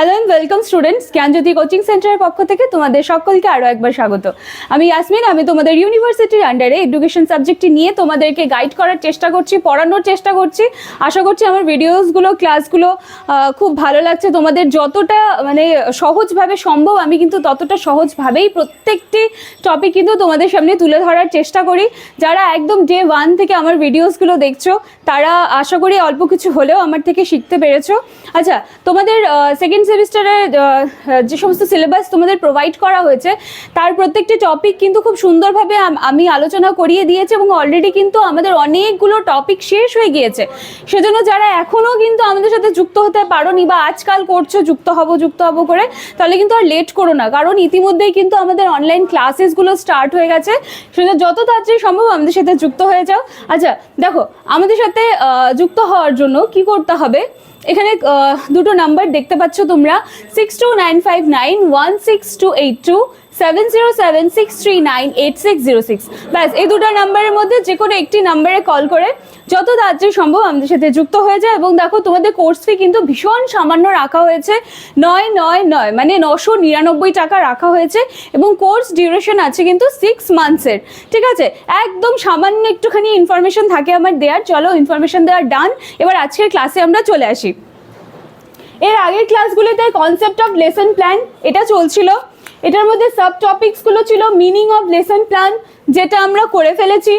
Hello and welcome students Gyanjyoti coaching সেন্টারের পক্ষ থেকে তোমাদের সকলকে আরও একবার স্বাগত। আমি ইয়াসমিন আমি তোমাদের ইউনিভার্সিটির আন্ডারে এডুকেশন সাবজেক্টটি নিয়ে তোমাদেরকে গাইড করার চেষ্টা করছি, পড়ানোর চেষ্টা করছি। আশা করছি আমার ভিডিওসগুলো ক্লাসগুলো খুব ভালো লাগছে। তোমাদের যতটা মানে সহজভাবে সম্ভব, আমি কিন্তু ততটা সহজভাবেই প্রত্যেকটি টপিক কিন্তু তোমাদের সামনে তুলে ধরার চেষ্টা করি। যারা একদম ডে ওয়ান থেকে আমার ভিডিওসগুলো দেখছ, তারা আশা করি অল্প কিছু হলেও আমার থেকে শিখতে পেরেছ। আচ্ছা তোমাদের সেকেন্ড সেমিস্টারে যে সমস্ত সিলেবাস তোমাদের প্রোভাইড করা হয়েছে, তার প্রত্যেকটি টপিক কিন্তু খুব সুন্দরভাবে আমি আলোচনা করিয়ে দিয়েছি এবং অলরেডি কিন্তু আমাদের অনেকগুলো টপিক শেষ হয়ে গিয়েছে। সেজন্য যারা এখনও কিন্তু আমাদের সাথে যুক্ত হতে পারোনি বা আজকাল করছ, যুক্ত হব যুক্ত হব করে, তাহলে কিন্তু আর লেট করো না। কারণ ইতিমধ্যেই কিন্তু আমাদের অনলাইন ক্লাসেসগুলো স্টার্ট হয়ে গেছে। সেজন্য যত তাড়াতাড়ি সম্ভব আমাদের সাথে যুক্ত হয়ে যাও। আচ্ছা দেখো, আমাদের সাথে যুক্ত হওয়ার জন্য কি করতে হবে? এখানে দুটো নাম্বার দেখতে পাচ্ছ তোমরা six two nine five nine one six two eight two seven zero seven six three nine eight six zero six ব্যাস, এই দুটো নাম্বারের মধ্যে যে কোনো একটি নাম্বারে কল করে যত তাড়াতাড়ি সম্ভব আমাদের সাথে যুক্ত হয়ে যায়। এবং দেখো, তোমাদের কোর্স ফি কিন্তু ভীষণ সামান্য রাখা হয়েছে। নয় নয় নয় মানে নশো নিরানব্বই টাকা রাখা হয়েছে। এবং কোর্স ডিউরেশন আছে কিন্তু সিক্স মান্থসের ঠিক আছে? একদম সামান্য একটুখানি ইনফরমেশন থাকে আমার দেওয়ার চলো ইনফরমেশন দেওয়ার ডান এবার আজকের ক্লাসে আমরা চলে আসি। এর আগের ক্লাসগুলোতে কনসেপ্ট অফ লেসন প্ল্যান এটা চলছিল। এটার মধ্যে সাব টপিকসগুলো ছিল মিনিং অফ লেসন প্ল্যান যেটা আমরা করে ফেলেছি।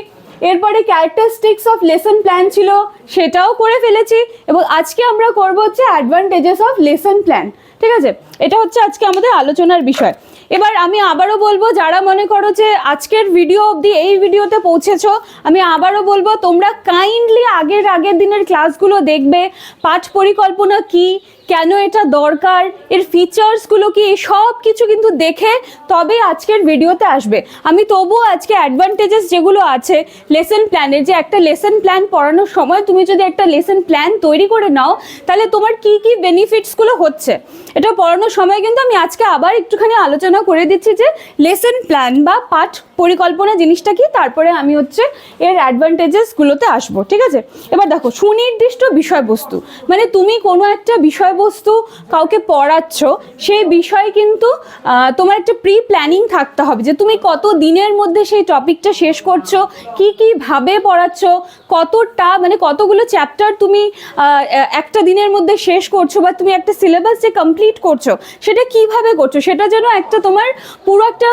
এরপরে ক্যারেক্টারিস্টিক্স অফ লেসন প্ল্যান ছিল, সেটাও করে ফেলেছি এবং আজকে আমরা করব হচ্ছে অ্যাডভান্টেজেস অফ লেসন প্ল্যান ঠিক আছে? এটা হচ্ছে আজকে আমাদের আলোচনার বিষয়। এবার আমি আবারও বলব, যারা মনে করো যে আজকের ভিডিও অবধি এই ভিডিওতে পৌঁছেছ, আমি আবারও বলব, তোমরা কাইন্ডলি আগের আগের দিনের ক্লাসগুলো দেখবে, পাঠ পরিকল্পনা কি, কেন এটা দরকার, এর ফিচার্সগুলো কি, এই সব কিছু কিন্তু দেখে তবে আজকের ভিডিওতে আসবে। আমি তবুও আজকে অ্যাডভান্টেজেস যেগুলো আছে লেসন প্ল্যানের যে একটা লেসন প্ল্যান পড়ানোর সময় তুমি যদি একটা লেসন প্ল্যান তৈরি করে নাও, তাহলে তোমার কি কি বেনিফিটসগুলো হচ্ছে? এটা পড়ানোর সময় কিন্তু আমি আজকে আবার একটুখানি আলোচনা করে দিচ্ছি যে লেসন প্ল্যান বা পাঠ পরিকল্পনা জিনিসটা কি, তারপরে আমি হচ্ছে এর অ্যাডভান্টেজেসগুলোতে আসব, ঠিক আছে? এবার দেখো, সুনির্দিষ্ট বিষয়বস্তু মানে তুমি কোনো একটা বিষয়বস্তু কাউকে পড়াচ্ছ, সেই বিষয়ে কিন্তু তোমার একটা প্রি প্ল্যানিং থাকতে হবে যে তুমি কত দিনের মধ্যে সেই টপিকটা শেষ করছ কি কি ভাবে পড়াচ্ছ? কতটা মানে কতগুলো চ্যাপ্টার তুমি একটা দিনের মধ্যে শেষ করছ বা তুমি একটা সিলেবাস যে কমপ্লিট করছ, সেটা কীভাবে করছ? সেটা যেন একটা তোমার পুরো একটা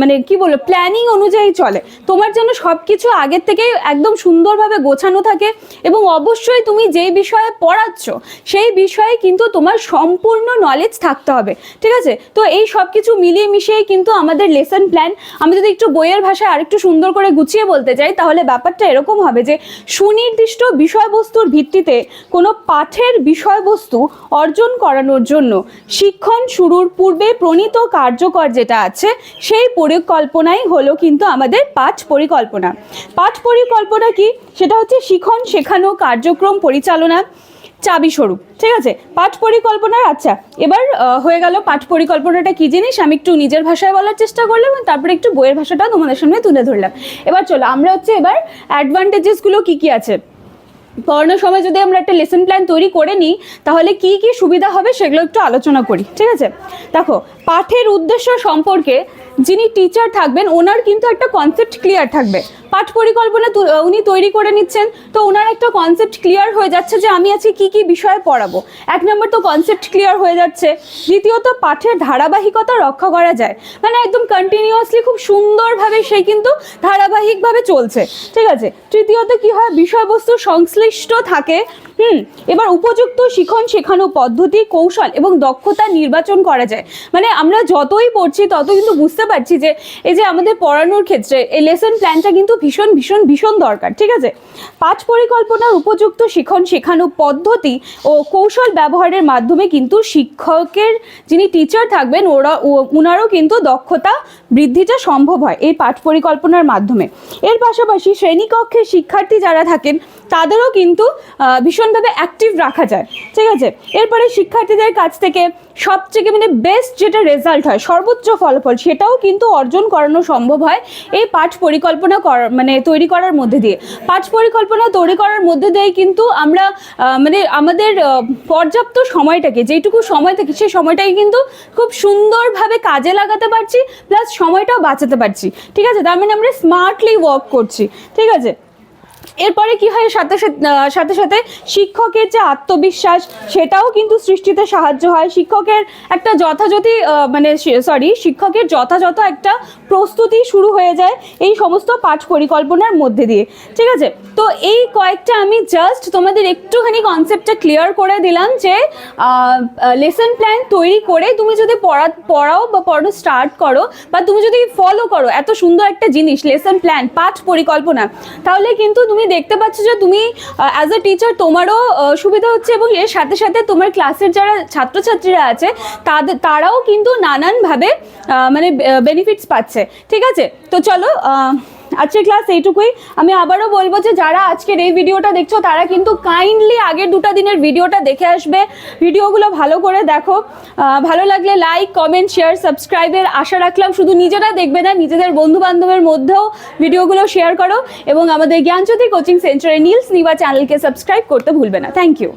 মানে কি বলব প্ল্যানিং অনুযায়ী চলে। তোমার যেন সব কিছু আগের থেকে একদম সুন্দরভাবে গোছানো থাকে এবং অবশ্যই তুমি যেই বিষয়ে পড়াচ্ছ, সেই বিষয়ে কিন্তু তোমার সম্পূর্ণ নলেজ থাকতে হবে, ঠিক আছে? তো এই সব কিছু মিলিয়ে মিশিয়ে কিন্তু আমাদের লেসন প্ল্যান আমি যদি একটু বইয়ের ভাষায় আরেকটু সুন্দর করে গুছিয়ে বলতে চাই তাহলে ব্যাপারটা এরকম হবে যে সুনির্দিষ্ট বিষয়বস্তুর ভিত্তিতে কোনো পাঠের বিষয়বস্তু অর্জন করানোর জন্য শিক্ষণ শুরুর পূর্বে প্রণীত কার্যকর যেটা আছে, সেই পরিকল্পনাই হলো কিন্তু আমাদের পাঠ পরিকল্পনা। পাঠ পরিকল্পনা কি? সেটা হচ্ছে শিখন শেখানো কার্যক্রম পরিচালনা। চাবি স্বরূপ, ঠিক আছে? পাঠ পরিকল্পনার আচ্ছা এবার হয়ে গেল পাঠ পরিকল্পনাটা কি জিনিস? আমি একটু নিজের ভাষায় বলার চেষ্টা করলাম এবং তারপরে একটু বইয়ের ভাষাটা তোমাদের সামনে তুলে ধরলাম। এবার চলো, আমরা হচ্ছে এবার অ্যাডভান্টেজেসগুলো কি কি আছে? পড়ানোর সময় যদি আমরা একটা লেসন প্ল্যান তৈরি করে নিই, তাহলে কি কি সুবিধা হবে সেগুলো একটু আলোচনা করি, ঠিক আছে? দেখো পাঠের উদ্দেশ্য সম্পর্কে যিনি টিচার থাকবেন, ওনার কিন্তু একটা কনসেপ্ট ক্লিয়ার থাকবে। পাঠ পরিকল্পনা উনি তৈরি করে নিচ্ছেন। তো ওনার একটা কনসেপ্ট ক্লিয়ার হয়ে যাচ্ছে যে আমি আজকে কি কি বিষয়ে পড়াবো। এক নম্বর তো কনসেপ্ট ক্লিয়ার হয়ে যাচ্ছে। দ্বিতীয়ত, পাঠের ধারাবাহিকতা রক্ষা করা যায়। মানে একদম কন্টিনিউয়াসলি খুব সুন্দরভাবে সে কিন্তু ধারাবাহিকভাবে চলছে। ঠিক আছে? তৃতীয়ত, কি হয়? বিষয়বস্তু সংশ্লিষ্ট থাকে। হুম? এবার উপযুক্ত শিখন শেখানো পদ্ধতি, কৌশল এবং দক্ষতা নির্বাচন করা যায়। মানে আমরা যতই পড়ছি তত কিন্তু বুঝতে পারছি যে এই যে আমাদের পড়ানোর ক্ষেত্রে এই লেসন প্ল্যানটা কিন্তু ভীষণ ভীষণ ভীষণ দরকার, ঠিক আছে? পাঠ পরিকল্পনার উপযুক্ত শিখন শেখানো পদ্ধতি ও কৌশল ব্যবহারের মাধ্যমে কিন্তু শিক্ষকের যিনি টিচার থাকবেন, ওরা ওনারও কিন্তু দক্ষতা বৃদ্ধিটা সম্ভব হয় এই পাঠ পরিকল্পনার মাধ্যমে। এর পাশাপাশি শ্রেণীকক্ষে শিক্ষার্থী যারা থাকেন, তাদেরও কিন্তু ভীষণভাবে অ্যাক্টিভ রাখা যায়, ঠিক আছে? এরপরে শিক্ষার্থীদের কাছ থেকে সবথেকে মানে বেস্ট যেটা রেজাল্ট হয়, সর্বোচ্চ ফলাফল সেটাও কিন্তু অর্জন করানো সম্ভব হয় এই পাঠ পরিকল্পনা করার মানে তৈরি করার মধ্যে দিয়ে। পাঠ পরিকল্পনা তৈরি করার মধ্যে দিয়ে কিন্তু আমরা মানে আমাদের পর্যাপ্ত সময়টাকে, যেটুকু সময় থাকে সেই সময়টাকে কিন্তু খুব সুন্দরভাবে কাজে লাগাতে পারছি, প্লাস সময়টাও বাঁচাতে পারছি। ঠিক আছে? তার মানে আমরা স্মার্টলি ওয়ার্ক করছি। ঠিক আছে? এরপরে কি হয়? সাথে সাথে সাথে শিক্ষকের যে আত্মবিশ্বাস, সেটাও কিন্তু সৃষ্টিতে সাহায্য হয়। শিক্ষকের একটা যথাযথ মানে সরি শিক্ষকের যথাযথ একটা প্রস্তুতি শুরু হয়ে যায় এই সমস্ত পাঠ পরিকল্পনার মধ্যে দিয়ে। ঠিক আছে? তো এই কয়েকটা আমি জাস্ট তোমাদের একটুখানি কনসেপ্টটা ক্লিয়ার করে দিলাম যে লেসন প্ল্যান তৈরি করে তুমি যদি পড়া, পড়াও বা পড়ানো স্টার্ট করো বা তুমি যদি ফলো করো, এত সুন্দর একটা জিনিস লেসন প্ল্যান পাঠ পরিকল্পনা, তাহলে কিন্তু তুমি দেখতে পাচ্ছ যে তুমি অ্যাজ এ টিচার তোমারও সুবিধা হচ্ছে এবং এর সাথে সাথে তোমার ক্লাসের যারা ছাত্রছাত্রীরা আছে তাদের তারাও কিন্তু নানানভাবে মানে বেনিফিটস পাচ্ছে। ঠিক আছে? তো চলো আজকের ক্লাস এইটুকুই। আমি আবারও বলব যে, যারা আজকের এই ভিডিওটা দেখছ, তারা কিন্তু কাইন্ডলি আগের দুটো দিনের ভিডিওটা দেখে আসবে। ভিডিওগুলো ভালো করে দেখো। ভালো লাগলে লাইক কমেন্ট শেয়ার সাবস্ক্রাইবের আশা রাখলাম। শুধু নিজেরা দেখবে না, নিজেদের বন্ধু বান্ধবের মধ্যেও ভিডিওগুলো শেয়ার করো। এবং আমাদের জ্ঞানজ্যোতি কোচিং সেন্টারে নীলস নিবা চ্যানেলকে সাবস্ক্রাইব করতে ভুলবে না। Thank you